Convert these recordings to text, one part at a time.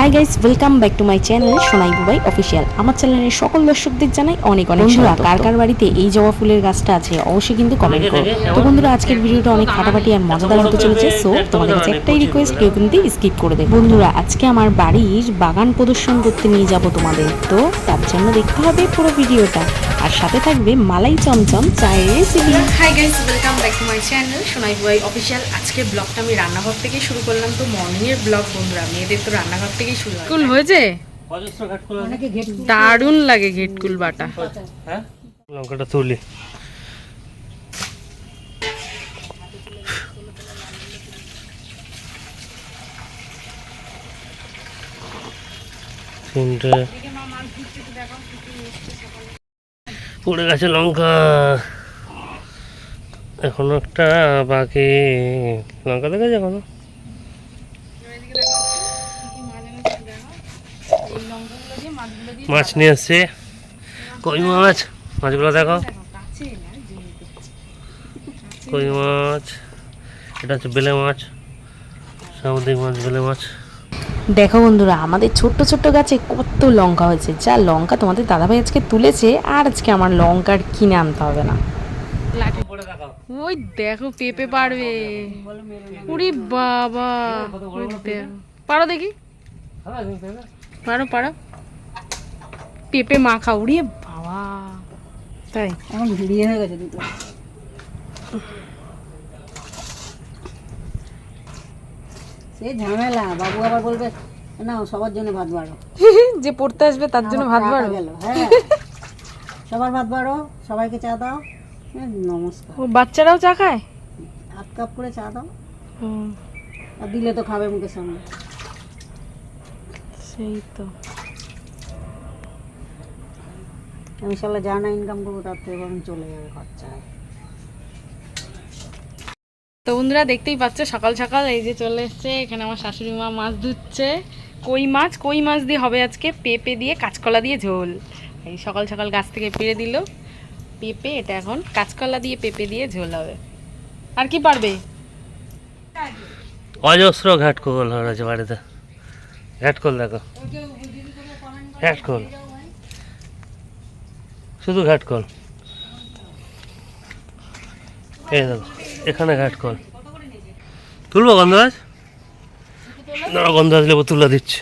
Hi guys welcome back to my channel Sonai Bubai official আমার চ্যানেলের সকল দর্শকদের জানাই অনেক অনেক বন্ধুরা কার কার বাড়িতে এই জবা ফুলের গাছটা আছে অবশ্যই কিন্তু কমেন্ট করো। তো বন্ধুরা আজকের ভিডিওটা অনেক ফাটাফাটি আর মজাদার হতে চলেছে সো তোমাদের কাছে একটাই রিকোয়েস্ট কেউ কিন্তু স্কিপ করে দেবে। বন্ধুরা আজকে আমার বাড়ির বাগান প্রদর্শন করতে নিয়ে যাব তোমাদের। তো তার জন্য দেখতে হবে পুরো ভিডিওটা আর সাথে থাকবে মালাই চমচম চায়ের recipe hi guys welcome back to my channel Sonai Bubai official আজকে ব্লগটা আমি রান্নাঘর থেকে শুরু করলাম তো মর্নিং এর ব্লগ বন্ধুরা মেয়েদের তো রান্নাঘর থেকেই শুরু হয়। কুল হয়েছে? অজস্র ঘাট খোলা দারুণ লাগে ঘেটকুল বাটা। হ্যাঁ? লঙ্কাটা তুলি। তিনটে পড়ে গেছে লঙ্কা। এখনও একটা বাকি। লঙ্কা দেখেছে এখনও? মাছ নিয়ে এসছে কই মাছ? মাছগুলো দেখো। কই মাছ? এটা হচ্ছে বেলে মাছ। সামুদ্রিক মাছ, বেলে মাছ। দেখো বন্ধুরা আমাদের ছোট্ট ছোট্ট গাছে কত লঙ্কা হয়েছে। যা লঙ্কা তোমাদের দাদাভাই আজকে তুলেছে আর আজকে আমার লঙ্কার কিনে আনতে হবে না। ওই দেখো পেঁপে পারবে। উরি বাবা। পারো দেখি। পারো পারো। পেঁপে মাখা উড়িয়ে বাবা। তাই। এখন বিয়ে হয়ে গেছে দুটো। সে ঝামেলা। বাবু আবার বলবে না সবার জন্য ভাত বাড়ো। যে পড়তে আসবে তার জন্য ভাত বাড়ো? হ্যাঁ। সবার ভাত বাড়ো সবাইকে চা দাও। হ্যাঁ, নমস্কার। ও বাচ্চারাও চা খায়? হাফ কাপ করে চা দাও। হুম, আর দিলে তো খাবে মুখের সামনে। সেই তো। আমি সালা যা না ইনকাম করব তার থেকে চলে যাবে খরচায়। তো বন্ধুরা দেখতেই পাচ্ছ, সকাল সকাল এই যে চলে এসছে, এখানে আমার শাশুড়ি মা মাছ ধুচ্ছে। কই মাছ? কই মাছ দিয়ে হবে আজকে? পেঁপে দিয়ে কাঁচকলা দিয়ে ঝোল। এই সকাল সকাল গাছ থেকে পেরে দিল। পেঁপে, এটা এখন কাঁচকলা দিয়ে পেঁপে দিয়ে ঝোল হবে। আর কি পারবে? অজস্র ঘাটকোল হয়েছে বাড়িতে। ঘাটকোল দেখো। ঘাটকোল। শুধু ঘাটকোল। এই দেখো এখানে ঘাটকোল তুলবো গন্ধরাজ? না গন্ধরাজ লেবু তুলে দিচ্ছি।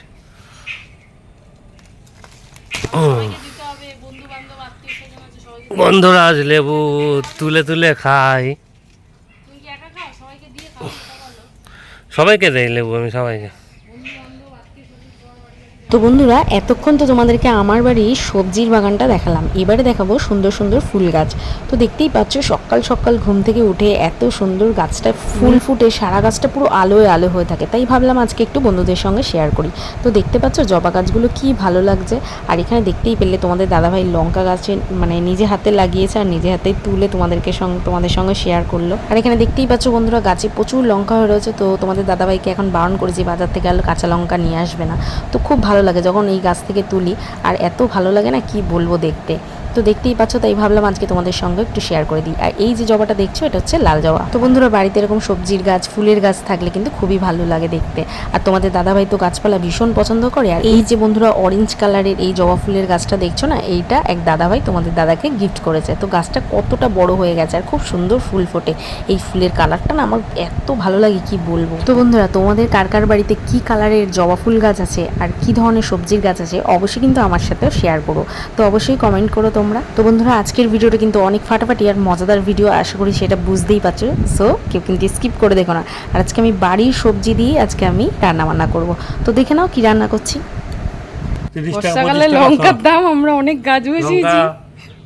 গন্ধরাজ লেবু তুলে তুলে খাই। সবাইকে দেয় লেবু আমি সবাইকে। তো বন্ধুরা এতক্ষণ তো তোমাদেরকে আমার বাড়ির সবজির বাগানটা দেখালাম। এবারে দেখাবো সুন্দর সুন্দর ফুল গাছ। তো দেখতেই পাচ্ছ সকাল সকাল ঘুম থেকে উঠে এত সুন্দর গাছটা ফুল ফুটে সারা গাছটা পুরো আলোয় আলো হয়ে থাকে। তাই ভাবলাম আজকে একটু বন্ধুদের সঙ্গে শেয়ার করি। তো দেখতে পাচ্ছ জবা গাছগুলো কি ভালো লাগছে। আর এখানে দেখতেই পেলে তোমাদের দাদাভাই লঙ্কা গাছে মানে নিজে হাতে লাগিয়েছে আর নিজে হাতে তুলে তোমাদেরকে সঙ্গে তোমাদের সঙ্গে শেয়ার করল। আর এখানে দেখতেই পাচ্ছ বন্ধুরা গাছে প্রচুর লঙ্কা হয়ে রয়েছে। তো তোমাদের দাদাভাইকে এখন বারণ করেছি বাজার থেকে আলো কাঁচা লঙ্কা নিয়ে আসবে না। তো খুব ভালো লাগে যখন এই গাছ থেকে তুলি। আর এত ভালো লাগে না কি বলব দেখতে। তো দেখতেই পাচ্ছ, তাই ভাবলাম আজকে তোমাদের সঙ্গে একটু শেয়ার করে দিই। আর এই যে জবাটা দেখছ, এটা হচ্ছে লাল জবা। তো বন্ধুরা, বাড়িতে এরকম সবজির গাছ, ফুলের গাছ থাকলে কিন্তু খুবই ভালো লাগে দেখতে। আর তোমাদের দাদাভাই তো গাছপালা ভীষণ পছন্দ করে। আর এই যে বন্ধুরা অরেঞ্জ কালারের এই জবা ফুলের গাছটা দেখছ না, এইটা এক দাদাভাই তোমাদের দাদাকে গিফট করেছে। তো গাছটা কতটা বড় হয়ে গেছে, আর খুব সুন্দর ফুল ফোটে। এই ফুলের কালারটা না আমার এত ভালো লাগে, কি বলব? তো বন্ধুরা, তোমাদের কার কার বাড়িতে কি কালারের জবা ফুল গাছ আছে, আর কি ধরনের সবজির গাছ আছে, অবশ্যই কিন্তু আমার সাথেও শেয়ার করো। তো অবশ্যই কমেন্ট করো তোমরা। তো বন্ধুরা আজকের ভিডিওটা কিন্তু অনেক ফাটাফাটি আর মজাদার ভিডিও আশা করি সেটা বুঝতেই পারছ। সো কেউ কিন্তু স্কিপ করে দেখো না। আর আজকে আমি বাড়ির সবজি দিয়ে আজকে আমি রান্না বান্না করব। তো দেখে নাও কি রান্না করছি। বর্ষাকালে লঙ্কার দাম আমরা অনেক গাছ বসিয়েছি।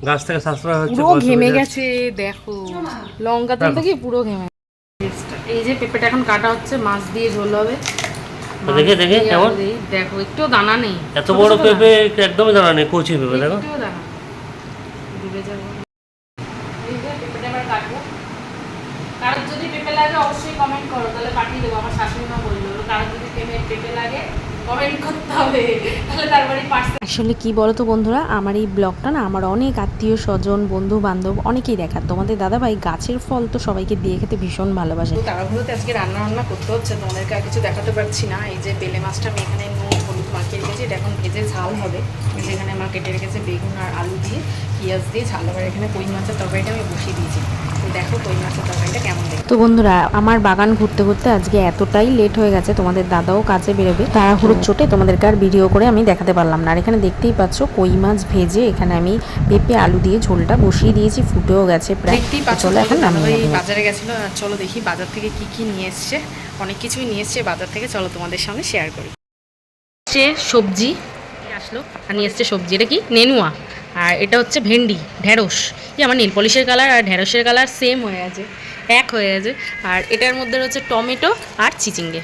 গাছ থেকে সাশ্রয় হচ্ছে পুরো ঘেমে গেছে দেখো। লঙ্কা তুলতে কি পুরো ঘেমে এই যে পেঁপেটা এখন কাটা হচ্ছে মাছ দিয়ে ঝোল হবে। দেখে দেখে কেমন? দেখো একটু দানা নেই। এত বড় পেঁপে একদমই জানা নেই কচি পেঁপে দেখো। দানা। ডুবে যাব পেঁপেটা এবার কাটবো। কারোর যদি পেঁপে লাগে অবশ্যই কমেন্ট করো তাহলে পাঠিয়ে দেবো। আমার শাশুড়ি মা বলল কারোর যদি পেঁপে পেঁপে লাগে কমেন্ট করতে হবে। তাহলে তার আসলে কি বলো তো বন্ধুরা আমার এই ব্লগটা না আমার অনেক আত্মীয় স্বজন বন্ধু বান্ধব অনেকেই দেখার। তোমাদের দাদাভাই গাছের ফল তো সবাইকে দিয়ে খেতে ভীষণ ভালোবাসে। তাড়াহুড়োতে আজকে রান্না বান্না করতে হচ্ছে তোমাদেরকে আর কিছু দেখাতে পারছি না। এই যে বেলে মাছটা আমি এখানে নুন হলুদ সবজিটা এখন ভেজে ঝাল হবে। যেখানে আমার কেটে রেখেছে বেগুন আর আলু দিয়ে পেঁয়াজ দিয়ে ঝাল। হবে এখানে কই মাছের তরকারিটা আমি বসিয়ে দিয়েছি। তো দেখো কই মাছের তরকারিটা কেমন দেখতে। তো বন্ধুরা আমার বাগান ঘুরতে ঘুরতে আজকে এতটাই লেট হয়ে গেছে তোমাদের দাদাও কাজে বেরোবে। তাড়াহুড়োর চোটে তোমাদেরকে আর ভিডিও করে আমি দেখাতে পারলাম না। আর এখানে দেখতেই পাচ্ছ কই মাছ ভেজে এখানে আমি পেঁপে আলু দিয়ে ঝোলটা বসিয়ে দিয়েছি ফুটেও গেছে প্রায়। চলো এখন আমি বাজারে গেছিল। আর চলো দেখি বাজার থেকে কি কি নিয়ে এসছে। অনেক কিছুই নিয়ে এসছে বাজার থেকে চলো তোমাদের সামনে শেয়ার করি। সে সবজি। আসলো? আর নিয়ে এসছে সবজি। এটা কি? নেনুয়া। আর এটা হচ্ছে ভেন্ডি, ঢেঁড়স। এই আমার নীল পলিশের কালার আর ঢেঁড়সের কালার সেম হয়ে আছে, এক হয়ে আছে। আর এটার মধ্যে হচ্ছে টমেটো আর চিচিঙ্গে।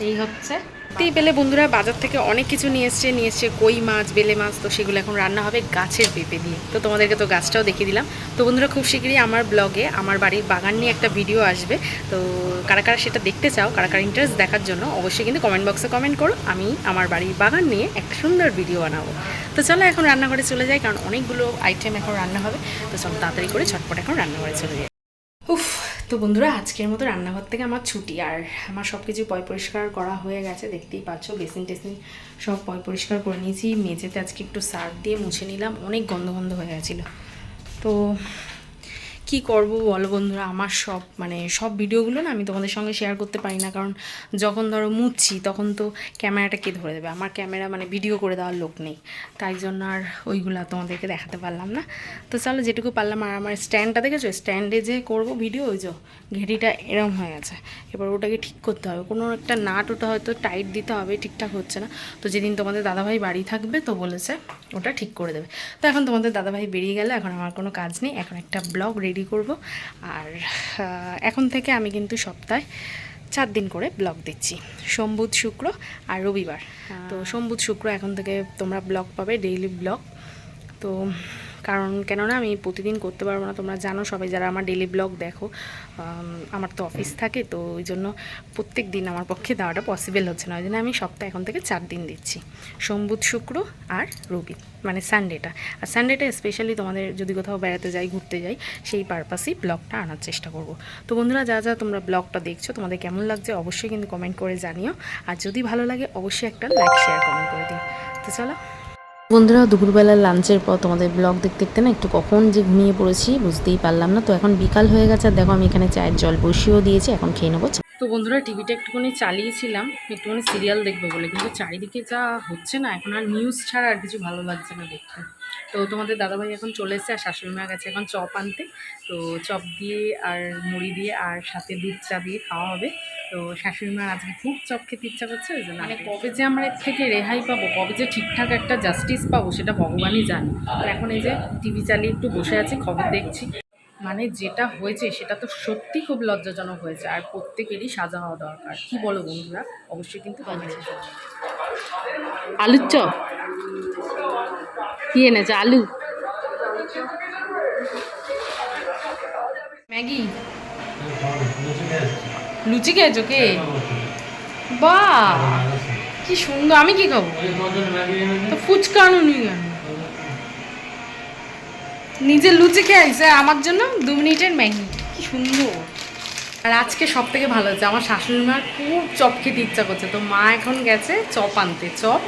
এই হচ্ছে দেখতেই পেলে বন্ধুরা বাজার থেকে অনেক কিছু নিয়ে এসছে নিয়ে এসছে কই মাছ, বেলে মাছ, তো সেগুলো এখন রান্না হবে গাছের পেঁপে দিয়ে তো তোমাদেরকে তো গাছটাও দেখিয়ে দিলাম। তো বন্ধুরা খুব শীঘ্রই আমার ব্লগে আমার বাড়ির বাগান নিয়ে একটা ভিডিও আসবে। তো কারা কারা সেটা দেখতে চাও, কারা কারা ইন্টারেস্ট দেখার জন্য, অবশ্যই কিন্তু কমেন্ট বক্সে কমেন্ট করো। আমি আমার বাড়ির বাগান নিয়ে একটা সুন্দর ভিডিও বানাবো। তো চলো এখন রান্নাঘরে চলে যাই, কারণ অনেকগুলো আইটেম এখন রান্না হবে। তো চলো তাড়াতাড়ি করে ছটপট এখন রান্নাঘরে চলে যাই। উফ তো বন্ধুরা, আজকের মতো রান্নাঘর থেকে আমার ছুটি। আর আমার সব কিছু পয় পরিষ্কার করা হয়ে গেছে, দেখতেই পাচ্ছ, বেসিন টেসিন সব পয় পরিষ্কার করে নিয়েছি। মেঝেতে আজকে একটু সার দিয়ে মুছে নিলাম, অনেক গন্ধ গন্ধ হয়ে গেছিল। তো কি করব বলো বন্ধুরা? আমার সব মানে সব ভিডিওগুলো না আমি তোমাদের সঙ্গে শেয়ার করতে পারি না। কারণ যখন ধরো মুছছি তখন তো ক্যামেরাটা কে ধরে দেবে? আমার ক্যামেরা মানে ভিডিও করে দেওয়ার লোক নেই। তাই জন্য আর ওইগুলো তোমাদেরকে দেখাতে পারলাম না। তো চলো যেটুকু পারলাম, আর আমার স্ট্যান্ডটা দেখেছ? স্ট্যান্ডে যে করব ভিডিও ওই যে ঘেরিটা এরম হয়ে গেছে। এবার ওটাকে ঠিক করতে হবে। কোনো একটা নাট ওটা হয়তো টাইট দিতে হবে, ঠিকঠাক হচ্ছে না। তো যেদিন তোমাদের দাদাভাই বাড়ি থাকবে, তো বলেছে ওটা ঠিক করে দেবে। তো এখন তোমাদের দাদাভাই বেরিয়ে গেলে, এখন আমার কোনো কাজ নেই। এখন একটা ব্লগ রেডি করব। আর এখন থেকে আমি কিন্তু সপ্তাহে চার দিন করে ব্লগ দিচ্ছি। সোম বুধ শুক্র আর রবিবার। তো সোমবুধ শুক্র এখন থেকে তোমরা ব্লগ পাবে ডেইলি ব্লগ। তো কারণ কেননা আমি প্রতিদিন করতে পারব না। তোমরা জানো সবাই যারা আমার ডেলি ব্লগ দেখো আমার তো অফিস থাকে, তো ওই জন্য প্রত্যেক দিন আমার পক্ষে দেওয়াটা পসিবল হচ্ছে না। ওই জন্য আমি সপ্তাহে এখন থেকে চার দিন দিচ্ছি, সোম, বুধ, শুক্র আর রবি মানে সানডেটা আর সানডেটা স্পেশালি তোমাদের যদি কোথাও বেড়াতে যাই, ঘুরতে যাই, সেই পারপাসেই ব্লগটা আনার চেষ্টা করব। তো বন্ধুরা, যা যা তোমরা ব্লগটা দেখছ, তোমাদের কেমন লাগছে অবশ্যই কিন্তু কমেন্ট করে জানিও। আর যদি ভালো লাগে, অবশ্যই একটা লাইক শেয়ার কমেন্ট করে দিও। তো চলো বন্ধুরা দুপুরবেলা লাঞ্চের পর তোমাদের ব্লগ দেখতে দেখতে না একটু কখন যে ঘুমিয়ে পড়েছি বুঝতেই পারলাম না। তো এখন বিকাল হয়ে গেছে, আর দেখো আমি এখানে চায়ের জল বসিয়েও দিয়েছি, এখন খেয়ে নেব। তো বন্ধুরা টিভিটা একটুখানি চালিয়েছিলাম একটুখানি সিরিয়াল দেখব বলে কিন্তু চারিদিকে যা হচ্ছে না এখন আর নিউজ ছাড়া আর কিছু ভালো লাগছে না দেখতে। তো তোমাদের দাদাভাই এখন চলে এসেছে আর শাশুড়ি মা গেছে এখন চপ আনতে। তো চপ দিয়ে আর মুড়ি দিয়ে আর সাথে দুধ চা দিয়ে খাওয়া হবে। তো শাশুড়ি মার আজকে খুব চপ খেতে ইচ্ছা করছে ওই জন্য মানে কবে যে আমরা এর থেকে রেহাই পাবো কবে যে ঠিকঠাক একটা জাস্টিস পাবো সেটা ভগবানই জানে। তো এখন এই যে টিভি চালিয়ে একটু বসে আছি খবর দেখছি। মানে যেটা হয়েছে সেটা তো সত্যি খুব লজ্জাজনক হয়েছে, আর প্রত্যেকেরই সাজা হওয়া দরকার। কি বলো বন্ধুরা? অবশ্যই কিন্তু আলুর চপ? কি এনেছে? আলু? ম্যাগি? লুচি খেয়েছো কে? বাহ! কি সুন্দর, আমি কি খাব? তো ফুচকা আনুনি কেন? নিজে লুচি খেয়ে আইসে আমার জন্য দু মিনিটের ম্যাগি। কি সুন্দর। আর আজকে সব থেকে ভালো হচ্ছে আমার শাশুড়ি মার খুব চপ খেতে ইচ্ছা করছে। তো মা এখন গেছে চপ আনতে চপ।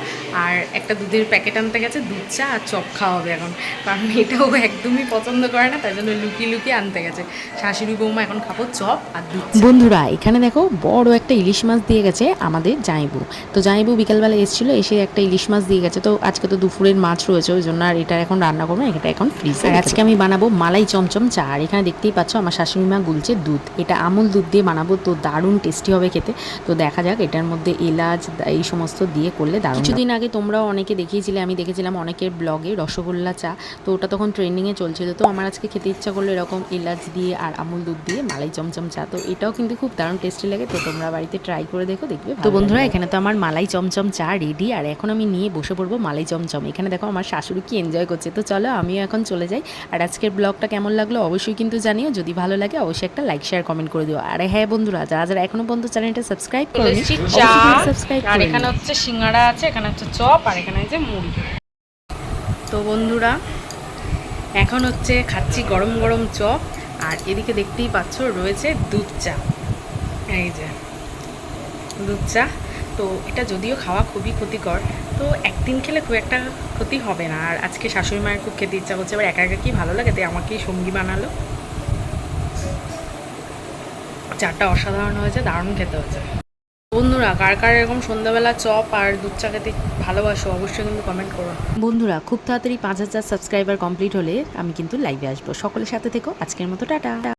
আর একটা দুধের প্যাকেট আনতে গেছে দুধ চা আর চপ খাওয়া হবে এখন। কারণ এটাও একদমই পছন্দ করে না তাই জন্য লুকিয়ে লুকিয়ে আনতে গেছে। শাশুড়ি বৌমা এখন খাব চপ আর দুধ বন্ধুরা এখানে দেখো বড় একটা ইলিশ মাছ দিয়ে গেছে আমাদের জাঁইবু তো জাঁইবু বিকালবেলা এসেছিল এসে একটা ইলিশ মাছ দিয়ে গেছে। তো আজকে তো দুপুরের মাছ রয়েছে ওই জন্য আর এটা এখন রান্না করব এটা এখন ফ্রিজ আর আজকে আমি বানাবো মালাই চমচম চা। আর এখানে দেখতেই পাচ্ছ আমার শাশুড়ি মা গুলছে দুধ। এটা আমুল দুধ দিয়ে বানাবো তো দারুণ টেস্টি হবে খেতে। তো দেখা যাক এটার মধ্যে এলাচ এই সমস্ত দিয়ে করলে দারুণ কিছুদিন আগে তোমরাও অনেকে দেখিয়েছিলে আমি দেখেছিলাম অনেকের ব্লগে রসগোল্লা চা তো ওটা তখন ট্রেন্ডিংয়ে চলছিল। তো আমার আজকে খেতে ইচ্ছা করল এরকম এলাচ দিয়ে আর আমুল দুধ দিয়ে মালাই চমচম চা তো এটাও কিন্তু খুব দারুণ টেস্টি লাগে। তো তোমরা বাড়িতে ট্রাই করে দেখো দেখবে তো বন্ধুরা এখানে তো আমার মালাই চমচম চা রেডি আর এখন আমি নিয়ে বসে পড়ব মালাই চমচম। এখানে দেখো আমার শাশুড়ি কি এনজয় করছে। তো চলো আমিও এখন চলে যাই। আর আজকের ব্লগটা কেমন লাগল অবশ্যই কিন্তু জানিও। যদি ভালো লাগে অবশ্যই একটা লাইক শেয়ার কমেন্ট করে দিও। আর হ্যাঁ বন্ধুরা যারা যারা এখনও পর্যন্ত চ্যানেলটা সাবস্ক্রাইব করোনি সাবস্ক্রাইব আর এখানে হচ্ছে সিঙ্গাড়া আছে এখানে হচ্ছে চপ আর এখানে হচ্ছে মুড়ি। তো বন্ধুরা এখন হচ্ছে খাচ্ছি গরম গরম চপ আর এদিকে দেখতেই পাচ্ছ রয়েছে দুধ চা। এই যে দুধ চা। তো এটা যদিও খাওয়া খুবই ক্ষতিকর তো একদিন খেলে খুব একটা ক্ষতি হবে না। আর আজকে শাশুড়ি মায়ের খুব খেতে ইচ্ছা করছে এবার একা একা কি ভালো লাগে? তাই আমাকেই সঙ্গী বানালো। চাটা অসাধারণ হয়েছে, দারুণ খেতে হয়েছে। বন্ধুরা, কার কার এরকম সন্ধ্যাবেলা চপ আর দুধ চা খেতে ভালোবাসো, অবশ্যই কিন্তু কমেন্ট করো। বন্ধুরা, খুব তাড়াতাড়ি পাঁচ হাজার সাবস্ক্রাইবার কমপ্লিট হলে আমি কিন্তু লাইভে আসব। সকলের সাথে থেকো, আজকের মতো, টাটা।